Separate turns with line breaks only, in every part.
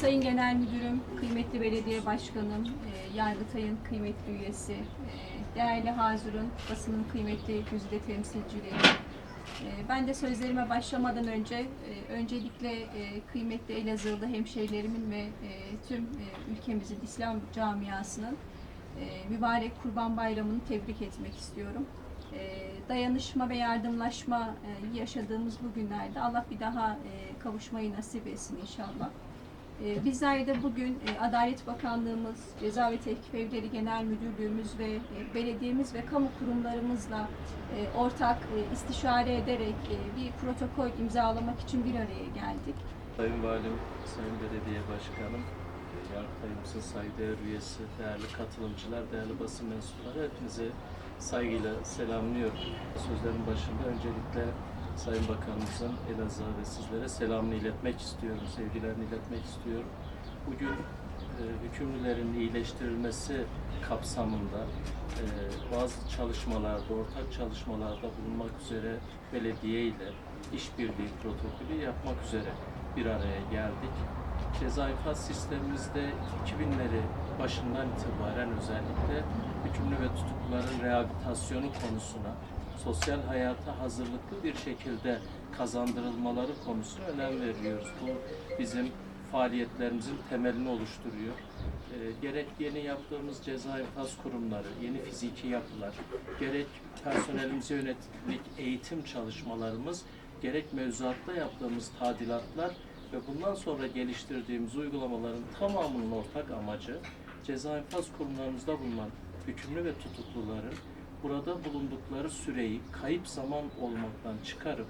Sayın Genel Müdürüm, kıymetli belediye başkanım, e, Yargıtay'ın kıymetli üyesi, e, değerli Hazır'ın, basının kıymetli güzide temsilcileri. E, Ben de sözlerime başlamadan önce öncelikle e, kıymetli Elazığlı hemşehrilerimin ve tüm ülkemizin İslam camiasının e, mübarek Kurban Bayramı'nı tebrik etmek istiyorum. Dayanışma ve yardımlaşma yaşadığımız bu günlerde Allah bir daha e, kavuşmayı nasip etsin inşallah. Ee, Bizler de bugün e, Adalet Bakanlığımız, Ceza ve Tehdit Evleri Genel Müdürlüğümüz ve e, belediyemiz ve kamu kurumlarımızla e, ortak istişare ederek bir protokol imzalamak için bir araya geldik.
Sayın Valim, Sayın Belediye Başkanım, Yargıtayımızın saygıdeğer üyesi, değerli katılımcılar, değerli basın mensupları hepinizi saygıyla selamlıyorum. Sözlerin başında öncelikle Sayın Bakanımızın Elazığ ve sizlere selamını iletmek istiyorum, sevgilerini iletmek istiyorum. Bugün e, hükümlülerin iyileştirilmesi kapsamında e, bazı çalışmalarda, ortak çalışmalarda bulunmak üzere belediye ile işbirliği protokolü yapmak üzere bir araya geldik. Ceza infaz sistemimizde 2000'leri başından itibaren özellikle hükümlü ve tutukluların rehabilitasyonu konusuna sosyal hayata hazırlıklı bir şekilde kazandırılmaları konusuna önem veriyoruz. Bu bizim faaliyetlerimizin temelini oluşturuyor. Ee, gerek yeni yaptığımız ceza infaz kurumları, yeni fiziki yapılar, gerek personelimize yönelik eğitim çalışmalarımız, gerek mevzuatta yaptığımız tadilatlar ve bundan sonra geliştirdiğimiz uygulamaların tamamının ortak amacı ceza infaz kurumlarımızda bulunan hükümlü ve tutukluların burada bulundukları süreyi kayıp zaman olmaktan çıkarıp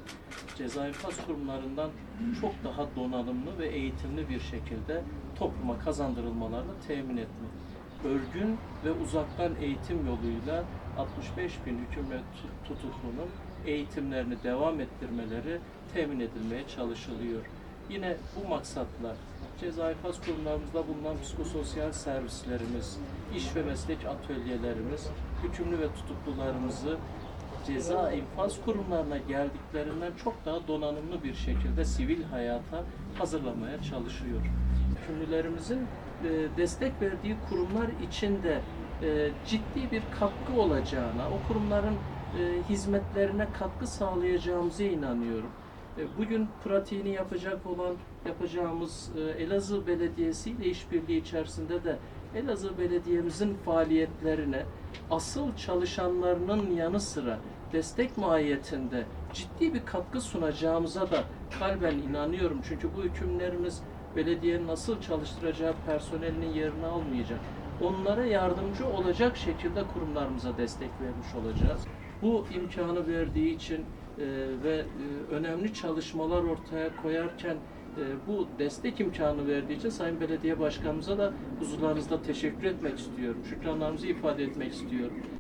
ceza infaz kurumlarından çok daha donanımlı ve eğitimli bir şekilde topluma kazandırılmalarını temin etmek. Örgün ve uzaktan eğitim yoluyla 65 bin hüküm ve tut- tutuklunun eğitimlerini devam ettirmeleri temin edilmeye çalışılıyor. Yine bu maksatla ceza infaz kurumlarımızda bulunan psikososyal servislerimiz, iş ve meslek atölyelerimiz, hükümlü ve tutuklularımızı ceza infaz kurumlarına geldiklerinden çok daha donanımlı bir şekilde sivil hayata hazırlamaya çalışıyor. Hükümlülerimizin e, destek verdiği kurumlar içinde e, ciddi bir katkı olacağına, o kurumların e, hizmetlerine katkı sağlayacağımıza inanıyorum. E, Bugün pratiğini yapacak olan yapacağımız e, Elazığ Belediyesi ile işbirliği içerisinde de Elazığ Belediye'mizin faaliyetlerine asıl çalışanlarının yanı sıra destek mahiyetinde ciddi bir katkı sunacağımıza da kalben inanıyorum. Çünkü bu hükümlerimiz belediyenin nasıl çalıştıracağı personelinin yerini almayacak. Onlara yardımcı olacak şekilde kurumlarımıza destek vermiş olacağız. Bu imkanı verdiği için ve e, önemli çalışmalar ortaya koyarken e, bu destek imkanı verdiği için Sayın Belediye Başkanımıza da huzurlarınızda teşekkür etmek istiyorum. Şükranlarımızı ifade etmek istiyorum.